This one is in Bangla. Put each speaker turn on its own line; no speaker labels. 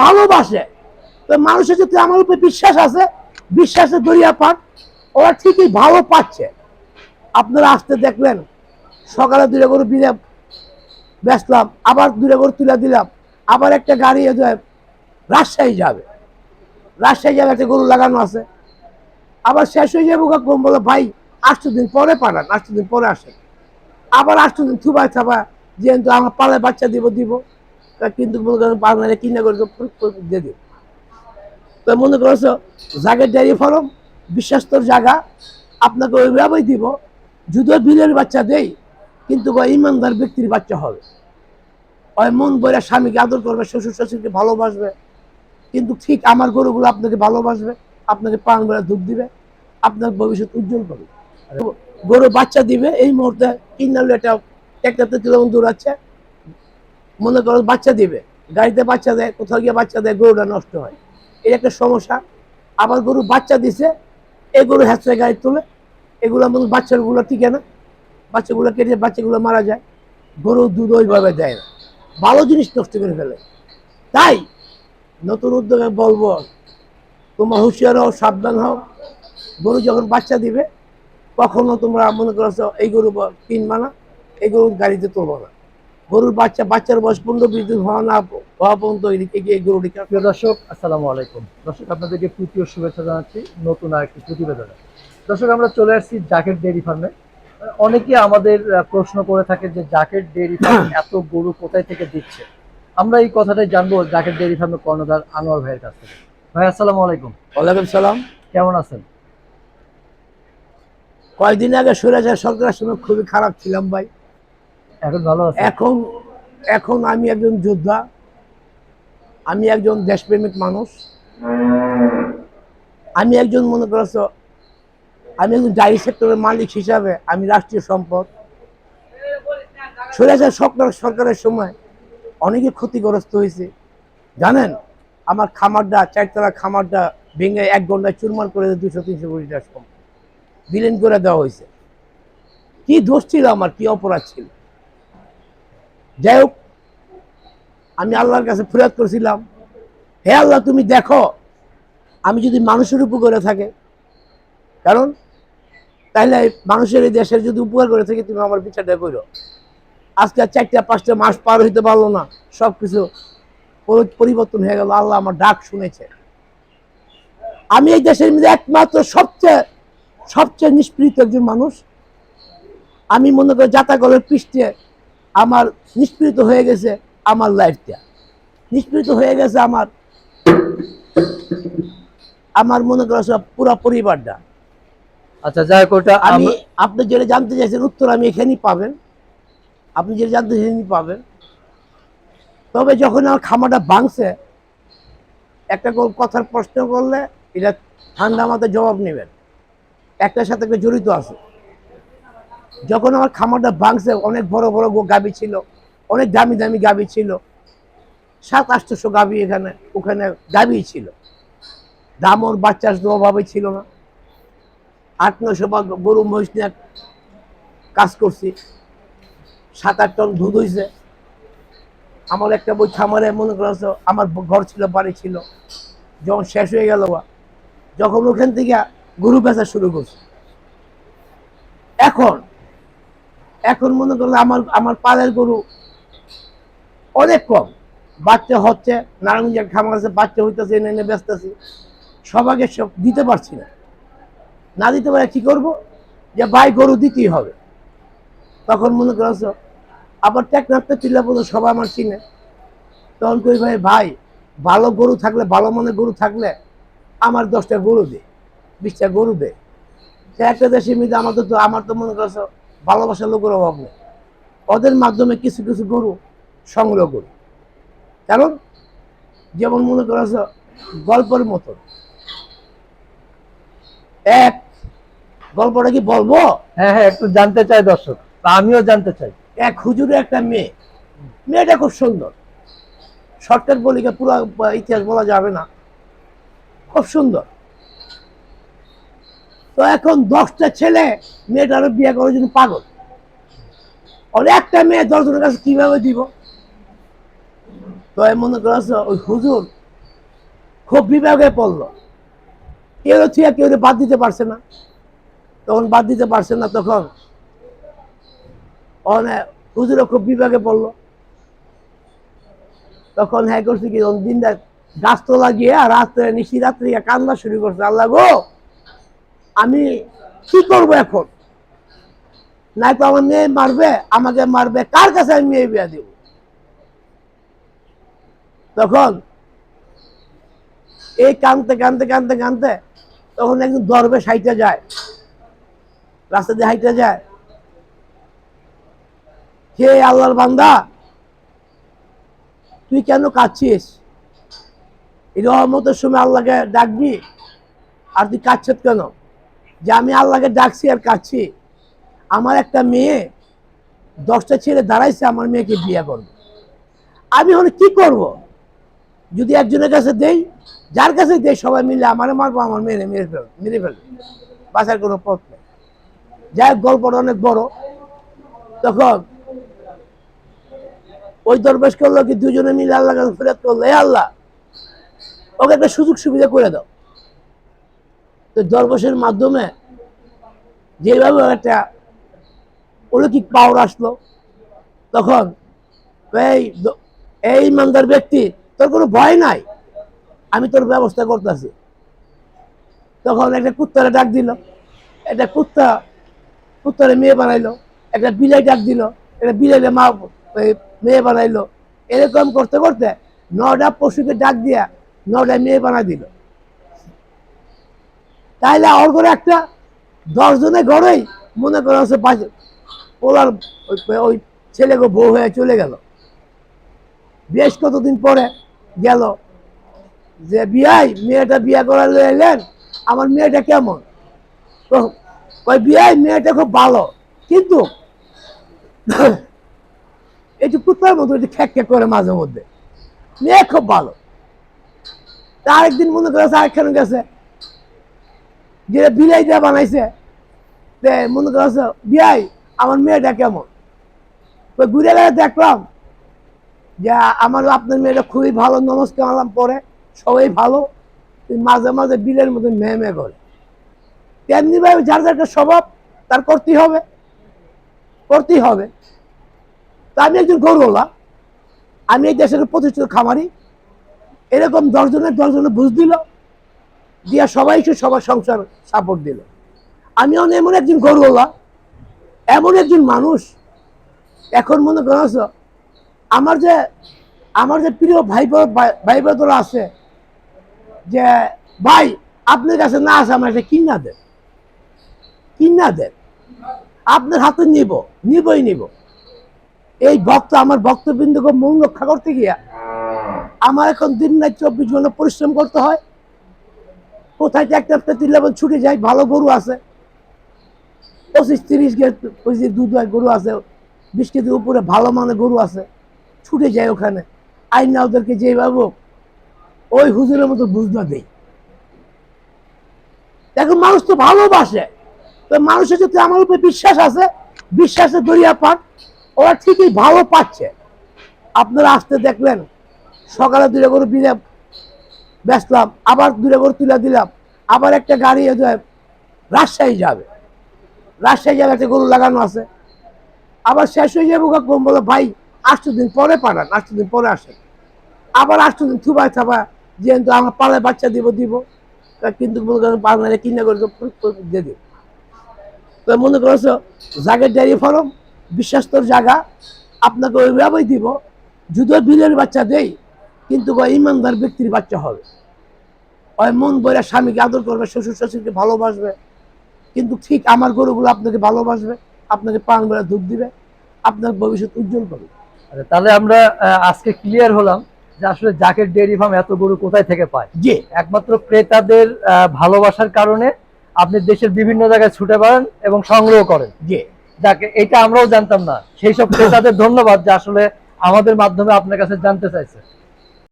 ভালোবাসে। তো মানুষের যদি আমার উপরে বিশ্বাস আছে, বিশ্বাসে দরিয়া পান, ওরা ঠিকই ভালো পাচ্ছে। আপনারা আসতে দেখলেন সকালে দূরে গরু বিলে বেচলাম, আবার দূরে গরু তুলে দিলাম, আবার একটা গাড়ি রাজশাহী যাবে। রাজশাহী যাবে, একটা গরু লাগানো আছে। আবার শেষ হয়ে যাবে কম বলে, ভাই আটশো দিন পরে পাঠান আটশো দিন পরে আসেন। আবার আটশো দিন থুবাই থাবা যেহেতু আমার পালে বাচ্চা দিব দিব। কিন্তু মনে করে দিয়ে দিব তো মনে করছ, জাগের ডেয়ারি ফার্ম, বিশ্বাস্তর জায়গা, আপনাকে ওইভাবেই দিব, যদিও বিলের বাচ্চা দেই, কিন্তু ইমানদার ব্যক্তির বাচ্চা হবে। ওই মন বইরা স্বামীকে আদর করবে, শ্বশুর শ্বশুরকে ভালোবাসবে, কিন্তু ঠিক আমার গরুগুলো আপনাকে ভালোবাসবে, আপনাকে পান বেড়া দুধ দিবে, আপনার ভবিষ্যৎ উজ্জ্বল করবে। গরু বাচ্চা দিবে, এই মুহূর্তে কিনালে এটা কিলোমিটার দূর আছে মনে করো বাচ্চা দিবে, গাড়িতে বাচ্চা দেয়, কোথাও গিয়ে বাচ্চা দেয়, গরুটা নষ্ট হয়। এই একটা সমস্যা। আবার গরু বাচ্চা দিছে, এই গরু হ্যাঁচড়ে গাড়ি তোলে, এগুলো মনে বাচ্চাগুলো টিকে না। বাচ্চাগুলো কেটে বাচ্চাগুলো মারা যায়। গরু দুধ ওইভাবে দেয় না। ভালো জিনিস নষ্ট করে ফেলে। তাই নতুন উদ্যোগে বলব, তোমরা হুঁশিয়ার হও, সাবধান হও। গরু যখন বাচ্চা দিবে, কখনো তোমরা মনে করছ, এই গরু কিনবা না এই গরু গাড়িতে তুলবো না। গরুর বাচ্চা বাচ্চার বয়স পনেরো বিশ দিন হওয়া না হওয়া পর্যন্ত এদিকে গিয়ে গরুটিকে
প্রিয় দর্শক আসসালামু আলাইকুম। দর্শক আপনাদেরকে তৃতীয় শুভেচ্ছা জানাচ্ছি নতুন আরেকটি প্রতিবেদনে। দর্শক আমরা চলে আসছি জাকেট ডেয়ারি ফার্মে। অনেকে আমাদের প্রশ্ন করে থাকে যে জাকেট ডেয়ারি ফার্ম এত গরু কোথায় থেকে দিচ্ছে? আমরা এই কথাটাই জানব জাকেট ডেয়ারি ফার্মের কর্ণধার আনোয়ার ভাইয়ের কাছ থেকে। ভাই আসসালামু আলাইকুম।
ওয়ালাইকুম সালাম।
কেমন আছেন?
কয়েকদিন আগে সুরেশ সরকারের সময় খুবই খারাপ ছিলাম ভাই।
এখন
এখন আমি একজন যোদ্ধা, আমি একজন দেশপ্রেমিক মানুষ, আমি একজন, মনে করছ, আমি একজন ডাইরি সেক্টরের মালিক হিসাবে আমি রাষ্ট্রীয় সম্পদ। সুরেশের সরকার সরকারের সময় অনেকে ক্ষতিগ্রস্ত হয়েছে। জানেন, আমার খামারটা, চারতলা খামারটা ভেঙে এক ঘন্টায় চুরমার করে দুশো, তিনশো কোটি টাকা বিলীন করে দেওয়া হয়েছে। কি দোষ ছিল আমার? কি অপরাধ ছিল? যাই হোক, আমি আল্লাহর কাছে ফরিয়াদ করেছিলাম। হে আল্লাহ, তুমি দেখো, আমি যদি মানুষের উপকারে থাকে, কারণ তাহলে মানুষের এই দেশের যদি উপকার করে থাকে, তুমি আমার বিচারটা করো। আজকে আর চারটা, পাঁচটা মাস পার হইতে পারল না সব কিছু পরিবর্তন হয়ে গেল, আল্লাহ আমার ডাক শুনেছে। আমি এই দেশের মধ্যে একমাত্র সবচেয়ে সবচেয়ে নিষ্পৃত একজন মানুষ। আমি মনে করি জাতাকলের পৃষ্ঠে আমার নিষ্পৃত হয়ে গেছে আমার লাইফটা নিষ্পৃত হয়ে গেছে আমার আমার মনে করো সব পুরো পরিবারটা।
আচ্ছা যাই ওটা
আমি আপনি যেটা জানতে চাইছেন উত্তর আমি এখানেই পাবেন। আপনি যেটা জানতে চাইছেন পাবেন। তবে যখন আমার খামারটা ভাঙছে একটা কথার প্রশ্ন করলে এটা ঠান্ডা মাথায় জবাব নেবেন। একটার সাথে একটা জড়িত আছে। যখন আমার খামারটা ভাঙছে অনেক বড় বড় গো- গাভী ছিল অনেক দামি দামি গাভী ছিল সাত আটশোশো গাভী এখানে ওখানে গাভী ছিল। দাম ওর অভাবে ছিল না। আট নশো বা গরু মহিষ নিয়ে কাজ করছি। সাত আট টন দুধ হয়েছে আমার একটা বই খামারে মনে করছ আমার ঘর ছিল বাড়ি ছিল যখন শেষ হয়ে গেল বা, যখন ওখান থেকে গরু বেচা শুরু করছি। এখন এখন মনে করলে আমার আমার পালের গরু অনেক কম। বাচ্চা হচ্ছে, নারায়ণগঞ্জের খামার আছে, বাচ্চা হইতেছে, এনে এনে বেচতেছি। সবাইকে সব দিতে পারছি না। না দিতে পারে কি করব? যে ভাই গরু দিতেই হবে। তখন মনে করছ আবার টেকনাফতে চিল্লা বলতো সবাই আমার চিনে। তখন কই ভাই ভাই, ভালো গরু থাকলে, ভালো মনে গরু থাকলে আমার দশটা গরু দে, বিশটা গরু দে। একটা দেশে মিলে আমাদের তো, আমার তো মনে করছ ভালোবাসার লোকের অভাব নেই। ওদের মাধ্যমে কিছু কিছু গরু সংগ্রহ করি। কারণ যেমন মনে করছ গল্পের মতন এক গল্পটা কি বলব?
হ্যাঁ হ্যাঁ একটু জানতে চাই দর্শক আমিও জানতে চাই।
এক হুজুরে একটা মেয়ে। মেয়েটা খুব সুন্দর। শর্টকাট বলিকে পুরো ইতিহাস বলা যাবে না। খুব সুন্দর। তো এখন দশটা ছেলে মেয়েটারও বিয়ে করার জন্য পাগল। একটা মেয়ে দশজনের কাছে কীভাবে দিব? তো ওই হুজুর খুব বিভাগে পড়ল। কেউ বাদ দিতে পারছে না। তখন বাদ দিতে পারছে না, তখন অনেক হুজুরও খুব বিভাগে পড়ল। তখন হ্যাঁ করছে কি দিন রাত গাছতলা গিয়ে আর রাত্রে নিশি রাত্রে কান্না শুরু করছে, আল্লাহ গো! আমি কি করব এখন? নাই তো আমার মেয়ে মারবে, আমাকে মারবে, কার কাছে আমি মেয়ে বিয়া দিব? তখন এই কানতে কানতে কানতে কানতে তখন একদিন দরবে হাইটা যায়, রাস্তা দিয়ে হাইটা যায়। হে আল্লাহর বান্দা, তুই কেন কাঁদছিস? এই রহমতের সময় আল্লাহকে ডাকবি, আর তুই কাঁদছিস কেন? যে আমি আল্লাহকে ডাকছি আর কাঁদছি আমার একটা মেয়ে দশটা ছেলে দাঁড়াইছে আমার মেয়েকে বিয়ে করবে। আমি এখন কি করব? যদি একজনের কাছে দেই যার কাছে দেই সবাই মিলে আমারে মারবো আমার মেয়ে মেরে ফেল মেরে ফেলবে। বাঁচার কোনো পথ নেই। যাই হোক, গল্পটা অনেক বড়। তখন ওই দরবেশ করল কি দুজনে মিলে আল্লাহ কাছে ফেরত করল আল্লাহ ওকে একটা সুযোগ সুবিধা করে দাও। তো দরবেশের মাধ্যমে যেভাবে একটা অলৌকিক পাওয়ার আসলো, তখন এই এই ইমানদার ব্যক্তি, তোর কোনো ভয় নাই, আমি তোর ব্যবস্থা করতেছি। তখন একটা কুত্তারে ডাক দিল, একটা কুত্তা, কুত্তারে মেয়ে বানাইলো, একটা বিলাই ডাক দিল, একটা বিলাইলে মা মেয়ে বানাইলো। এরকম করতে করতে নটা পশুকে ডাক দিয়া নটা মেয়ে বানাই দিল। তাইলে ওর করে একটা দশ জনের ঘরেই মনে করা হচ্ছে পাঁচ ওলার ওই- ছেলেকে বউ হয়ে চলে গেল। বেশ কতদিন পরে গেল যে, বিয়াই, মেয়েটা বিয়ে করার এলেন, আমার মেয়েটা কেমন? ওই বিয়াই, মেয়েটা খুব ভালো। কিন্তু একটু কুত্তার মতো একটু খ্যাক খ্যাক করে মাঝে মধ্যে। মেয়ে খুব ভালো। তা আরেকদিন মনে করেছে আরেকখানে গেছে যে বিলাই দিয়ে বানাইছে মনে করেছে বিয়াই, আমার মেয়েটা কেমন? তো ঘুরে দেখলাম যে আমার আপনার মেয়েটা খুবই ভালো, নমস্কার আলাম পরে, সবাই ভালো মাঝে মাঝে বিলের মধ্যে মেয়ে মেয়ে করে। তেমনি ভাবে যার যার স্বভাব, তার করতেই হবে করতেই হবে। তা আমি একজন গরুওয়ালা, আমি এই দেশের প্রতিষ্ঠিত খামারি, এরকম দশজনের দশজনে বুঝ দিল দিয়া সবাই সবার সংসার সাপোর্ট দিল। আমি এমন একজন গরুওয়ালা, এমন একজন মানুষ, এখন মনে করো আমার যে আমার যে প্রিয় ভাই ভাই- বোনরা আছে, যে, ভাই, আপনার কাছে না আসে আমার একটা কিনা দেন কিনা দেন আপনার হাতে নিব, নিবই নিব। এই ভক্ত, আমার ভক্তবৃন্দকে মন রক্ষা করতে গিয়া, আমার এখন দিন রাত চব্বিশ ঘণ্টা পরিশ্রম করতে হয় কোথায় যে একটা তিন লেভেল ছুটে যায় ভালো গরু আছে। পঁচিশ তিরিশ কেজি দুধ হয় গরু আছে বিশ কেজির উপরে ভালো মানের গরু আছে ছুটে যায় ওখানে। আইনা ওদেরকে যেভাবে হোক, ওই হুজুরের মতো বুঝনা দেই। দেখো মানুষ তো ভালোবাসে। তো মানুষের যাতে আমার উপরে বিশ্বাস আছে বিশ্বাসে দরিয়া পান ওরা ঠিকই ভালো পাচ্ছে। আপনারা আসতে দেখলেন সকালে দূরে গরু বিলে বেচলাম, আবার দূরে গরু তুলে দিলাম, আবার একটা গাড়ি রাজশাহী যাবে। রাজশাহী যাবে, একটা গরু লাগানো আছে। আবার শেষ হয়ে যাব কখন বলো, ভাই, আটশো দিন পরে পাঠান, আটশো দিন পরে আসেন। আবার আটশো দিন থুবায় থাবা যেহেতু আমার পালে বাচ্চা দিব দিব। কিন্তু মনে করেন বাংলায় কিনে করে দিব তো মনে করছ, জাগের ডেয়ারি ফার্ম বিশ্বাস্তর জায়গা আপনাকে ওইভাবেই দিব। যদিও বিলের বাচ্চা দেই কিন্তু ওই ইমানদার ব্যক্তির বাচ্চা হবে। ওই মন বইরা স্বামীকে আদর করবে শ্বশুর শ্বশুরকে ভালোবাসবে। কিন্তু ঠিক আমার গরুগুলো আপনাকে ভালোবাসবে আপনাকে প্রাণ বেড়া দুধ দিবে আপনার ভবিষ্যৎ উজ্জ্বল করবে।
আচ্ছা, তাহলে আমরা আজকে ক্লিয়ার হলাম যে আসলে জাকের ডেয়ারি ফার্ম এত গরু কোথায় থেকে পায়?
জি।
একমাত্র ক্রেতাদের ভালোবাসার কারণে আপনি দেশের বিভিন্ন জায়গায় ছুটে বেড়ান এবং সংগ্রহ করেন।
জি।
যাকে এটা আমরাও জানতাম না। সেই সব ক্রেতাদের ধন্যবাদ যে আসলে আমাদের মাধ্যমে আপনার কাছে জানতে চাইছে।